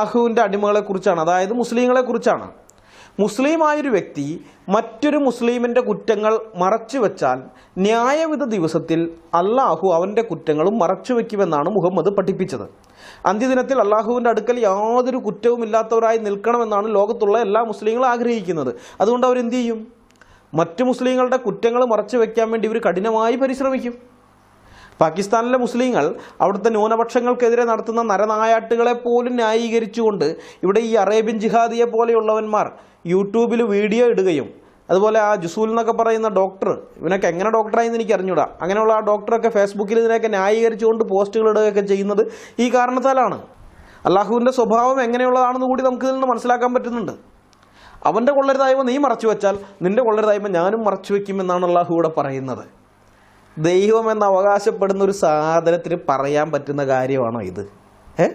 അള്ളാഹുവിന്റെ അടിമകളെ കുറിച്ചാണ് അതായത് മുസ്ലിങ്ങളെ കുറിച്ചാണ്. മുസ്ലിമായൊരു വ്യക്തി മറ്റൊരു മുസ്ലിമിന്റെ കുറ്റങ്ങൾ മറച്ചു വെച്ചാൽ ന്യായവിധ ദിവസത്തിൽ അള്ളാഹു അവന്റെ കുറ്റങ്ങളും മറച്ചു വയ്ക്കുമെന്നാണ് മുഹമ്മദ് പഠിപ്പിച്ചത്. അന്ത്യദിനത്തിൽ അള്ളാഹുവിന്റെ അടുക്കൽ യാതൊരു കുറ്റവുമില്ലാത്തവരായി നിൽക്കണമെന്നാണ് ലോകത്തുള്ള എല്ലാ മുസ്ലിങ്ങളും ആഗ്രഹിക്കുന്നത്. അതുകൊണ്ട് അവരെന്ത് ചെയ്യും? മറ്റു മുസ്ലിങ്ങളുടെ കുറ്റങ്ങൾ മറച്ചു വയ്ക്കാൻ വേണ്ടി ഇവർ കഠിനമായി പരിശ്രമിക്കും. പാകിസ്ഥാനിലെ മുസ്ലിങ്ങൾ അവിടുത്തെ ന്യൂനപക്ഷങ്ങൾക്കെതിരെ നടത്തുന്ന നരനായാട്ടുകളെ പോലും ന്യായീകരിച്ചുകൊണ്ട് ഇവിടെ ഈ അറേബ്യൻ ജിഹാദിയെ പോലെയുള്ളവന്മാർ യൂട്യൂബിൽ വീഡിയോ ഇടുകയും അതുപോലെ ആ ജുസൂൽ എന്നൊക്കെ പറയുന്ന ഡോക്ടർ ഇവനൊക്കെ എങ്ങനെ ഡോക്ടറായെന്ന് എനിക്ക് അറിഞ്ഞൂടാ. അങ്ങനെയുള്ള ആ ഡോക്ടറൊക്കെ ഫേസ്ബുക്കിൽ ഇതിനെയൊക്കെ ന്യായീകരിച്ചുകൊണ്ട് പോസ്റ്റുകൾ ഇടുകയൊക്കെ ചെയ്യുന്നത് ഈ കാരണത്താലാണ്. അള്ളാഹുവിന്റെ സ്വഭാവം എങ്ങനെയുള്ളതാണെന്ന് കൂടി നമുക്ക് ഇതിൽ നിന്ന് മനസ്സിലാക്കാൻ പറ്റുന്നുണ്ട്. അവന്റെ കൊള്ളരുതായ്മ നീ മറച്ചു വെച്ചാൽ നിന്റെ കൊള്ളരുതായ്മ ഞാനും മറച്ചു വയ്ക്കുമെന്നാണ് അള്ളാഹു ഇവിടെ പറയുന്നത്. ദൈവം എന്ന് അവകാശപ്പെടുന്ന ഒരു സാധനത്തിന് പറയാൻ പറ്റുന്ന കാര്യമാണോ ഇത്? ഏ?